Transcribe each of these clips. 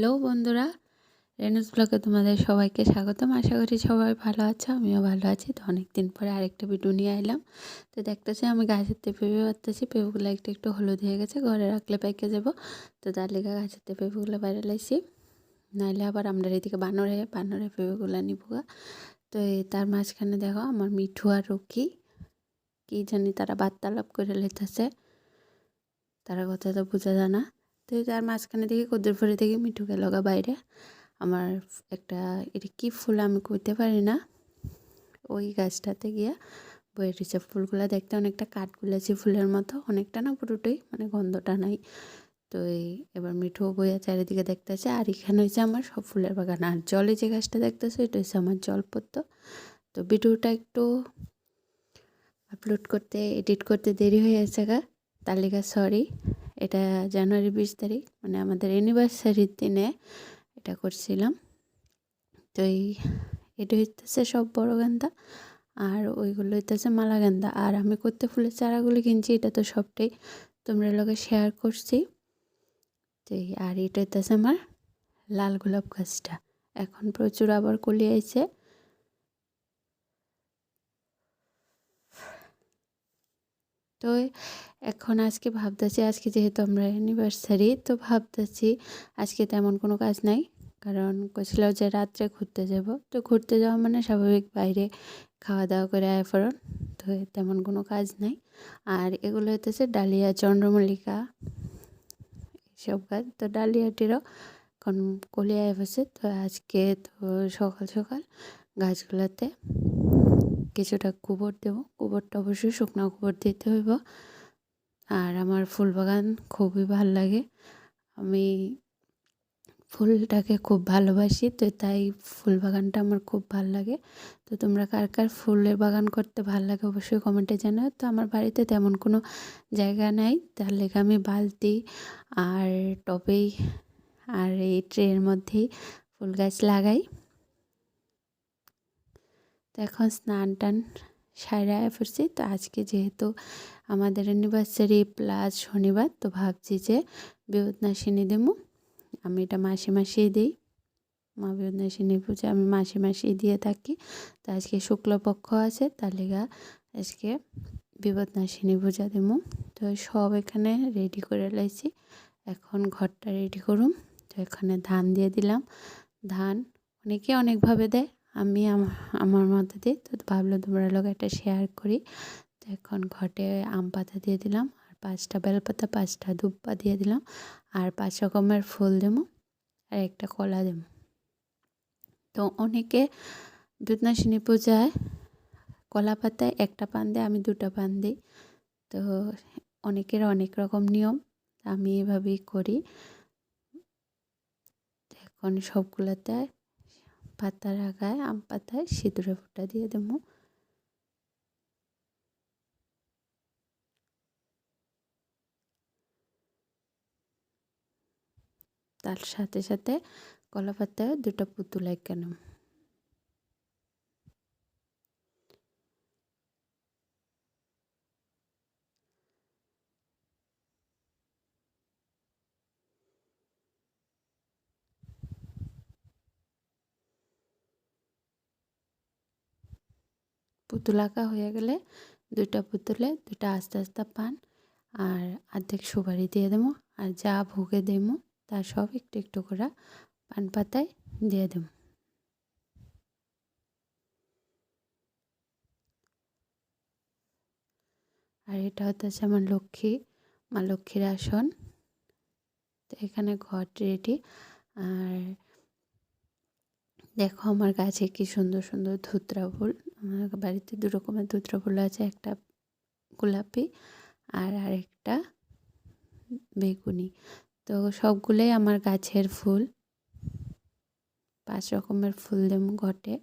Hello বন্ধুরা, রেনুস ব্লগে তোমাদের সবাইকে স্বাগতম। আশা করি সবাই ভালো আছো, আমিও ভালো আছি। তো অনেক দিন পরে আরেকটা ভিডিও নিয়ে এলাম। তো দেখতেছি আমি গাছের পেঁপে পারতেছি পেঁপেগুলো একটু একটু হলুদ হয়ে গেছে, ঘরে রাখলে পাইকে যাব। তো তার লেগে গাছের পেঁপেগুলো বাইরে লাইছি নাইলে আবার আমরা এদিকে বানরে বানরে পেঁপেগুলো নিব তো তার মাঝখানে দেখো আমার মিঠু আর রকি, কী জানি তারা বার্তালাপ করে লেতেছে। তারা কথা তো বোঝা যায় না। তো তার মাঝখানে দেখি কদ্দুর ফরে দেখি মিঠুকে লগা বাইরে। আমার একটা, এটা কী ফুল আমি করতে পারি না। ওই গাছটাতে গিয়া বয়ে রয়েছে ফুলগুলো দেখতে অনেকটা কাঠগুলাছি ফুলের মতো, অনেকটা না পুরোটাই মানে গন্ধটা নাই। তো এই এবার মিঠু বইয়া চারিদিকে দেখতেছে, আর এখানে হয়েছে আমার সব ফুলের বাগান। আর জলে যে গাছটা দেখতেছে, এটা হচ্ছে আমার জলপত্র। তো ভিডিওটা একটু আপলোড করতে এডিট করতে দেরি হয়ে গেছে গা। তার লেগে সরি এটা জানুয়ারি বিশ তারিখ মানে আমাদের অ্যানিভার্সারির দিনে এটা করছিলাম। তো এই, এটা হইতেছে সব বড় গান্দা, আর ওইগুলো হইতেছে মালা গান্দা। আর আমি করতে ফুলের চারাগুলো কিনছি, এটা তো সবটাই তোমরা লোকে শেয়ার করছি। তো আর এটা হইতেছে আমার লাল গোলাপ গাছটা। এখন প্রচুর আবার কলি আইছে। তো এখন আজকে ভাবতেছি, আজকে যেহেতু আমরা অ্যানিভার্সারি তো ভাবতেছি আজকে তেমন কোনো কাজ নাই। কারণ কছিল যে রাত্রে ঘুরতে যাব। তো ঘুরতে যাওয়া মানে স্বাভাবিক বাইরে খাওয়া দাওয়া করে আয় ফরন তো তেমন কোনো কাজ নাই। আর এগুলো হইতেছে ডালিয়া, চন্দ্রমল্লিকা এইসব গাছ। তো ডালিয়াটিরও এখন কলিয়ায় বসে তো আজকে তো সকাল সকাল গাছগুলোতে কিছুটা গোবর দেবো। গোবরটা অবশ্যই শুকনো গোবর দিতে হইব। আর আমার ফুল বাগান খুবই ভালো লাগে। আমি ফুলটাকে খুব ভালোবাসি, তো তাই ফুল বাগানটা আমার খুব ভালো লাগে। তো তোমরা কার কার ফুলের বাগান করতে ভালো লাগে অবশ্যই কমেন্টে জানাও। তো আমার বাড়িতে তেমন কোনো জায়গা নাই। তার লেগে আমি বালতি আর টবেই আর এই ট্রের মধ্যেই ফুল গাছ লাগাই। তো এখন স্নান টান সারায় পড়ছি তো আজকে যেহেতু আমাদের অ্যানিভার্সারি প্লাস শনিবার, তো ভাবছি যে বিপদনাশিনী দেবো। আমি এটা মাসে মাসেই দিই। মা বিপদনাশিনী পুজো আমি মাসে মাসেই দিয়ে থাকি। তো আজকে শুক্লপক্ষ আছে, তার লেগা আজকে বিপদনাশিনী পূজা দেবো। তো সব এখানে রেডি করে লাইছি। এখন ঘরটা রেডি করুম। তো এখানে ধান দিয়ে দিলাম। ধান অনেকে অনেকভাবে দেয়। আমি আমার মধ্যে দিই তো ভাবলো তোমরা লোক একটা শেয়ার করি। তো এখন ঘটে আম পাতা দিয়ে দিলাম, আর পাঁচটা বেলপাতা পাঁচটা ধূপপা দিয়ে দিলাম, আর পাঁচ রকমের ফুল দেবো, আর একটা কলা দেবো। তো অনেকে দুধনাশিনী পূজায় কলা পাতায় একটা পান দেয়, আমি দুটো পান দিই। তো অনেকের অনেক রকম নিয়ম, আমি এভাবেই করি। এখন সবগুলোতে পাতার আগায় আম পাতায় সিঁদুরে ফুটা দিয়ে দেবো। তার সাথে সাথে কলা পাতায় দুটো পুতুল কেন পুতুল আঁকা হয়ে গেলে দুইটা পুতুলে দুইটা আস্তে আস্তে পান আর অর্ধেক সুপারি দিয়ে দেবো আর যা ভোগে দেবো তা সব একটু একটু করে পান পাতায় দিয়ে দেবো। আর এটা হচ্ছে আমার লক্ষ্মী, মা লক্ষ্মীর আসন। তো এখানে ঘর রেডি। আর দেখো আমার গাছে কি সুন্দর সুন্দর ধুতরা ফুল। আমার বাড়িতে দু রকমের ধুতরা ফুল আছে, একটা গোলাপি আর আরেকটা বেগুনি। তো সবগুলোই আমার গাছের ফুল। পাঁচ রকমের ফুল দেব ঘটে।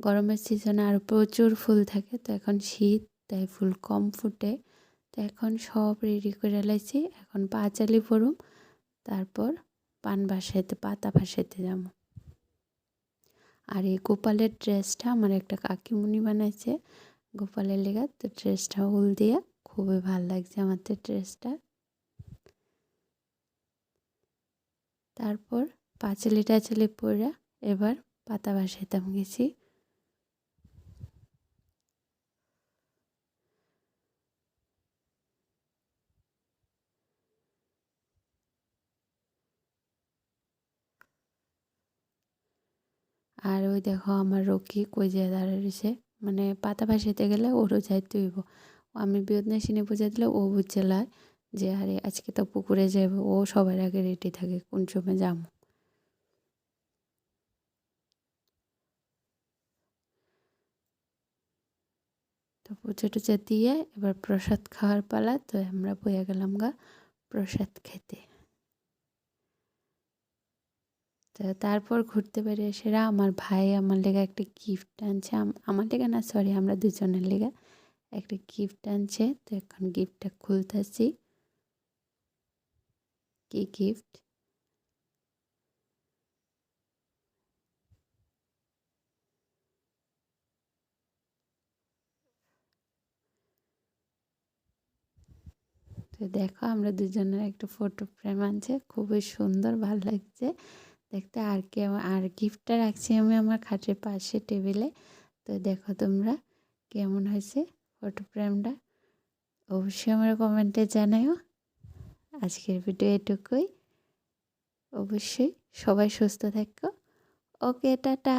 গরমের সিজনে আর প্রচুর ফুল থাকে, তো এখন শীত, তাই ফুল কম ফুটে। তো এখন সব রেডি করে লাইছি। এখন পাঁচালি পড়ুম, তারপর পান বাসাইতে পাতা বাসাইতে যাব। আর এই গোপালের ড্রেসটা আমার একটা কাকিমুনি বানাইছে। গোপালের লেগা, তো ড্রেসটা উল দিয়ে খুবই ভালো লাগছে আমার তো ড্রেসটা। তারপর পাঁচিলি টাচলি পরে এবার পাতা বাসাইতাম গেছি। আর ওই দেখো আমার রকি কই যে দাঁড়িয়ে রয়েছে মানে পাতা ভাসাইতে গেলে ওরও যাইতে হইব। আমি বিয়দনাশিনী পূজা দিলে ও বুঝছে লয় যে, আরে, আজকে তো পুকুরে যাবে ও সবার আগে রেডি থাকে, কোন সময় যাব তো পুজো টুজো দিয়ে এবার প্রসাদ খাওয়ার পালা, তো আমরা বইয়া গেলাম গা প্রসাদ খেতে। তো তারপর ঘুরতে বেরিয়ে সেরা আমার ভাই, আমার লেগে একটা গিফট আনছে। আমার লেগে না সরি আমরা দুজনের লেগে একটা গিফট আনছে। তো এখন গিফটটা খুলতেছি। কি গিফট তো দেখো, আমরা দুজনের একটা ফটো ফ্রেম আনছে। খুবই সুন্দর, ভালো লাগছে। দেখতে আর কে আর গিফটটা রাখছি আমি আমার খাটের পাশে টেবিলে তো দেখো তোমরা কেমন হয়েছে ফটো ফ্রেমটা অবশ্যই আমার কমেন্টে জানাও আজকের ভিডিও এটুকুই। অবশ্যই সবাই সুস্থ থাকো। Okay tata.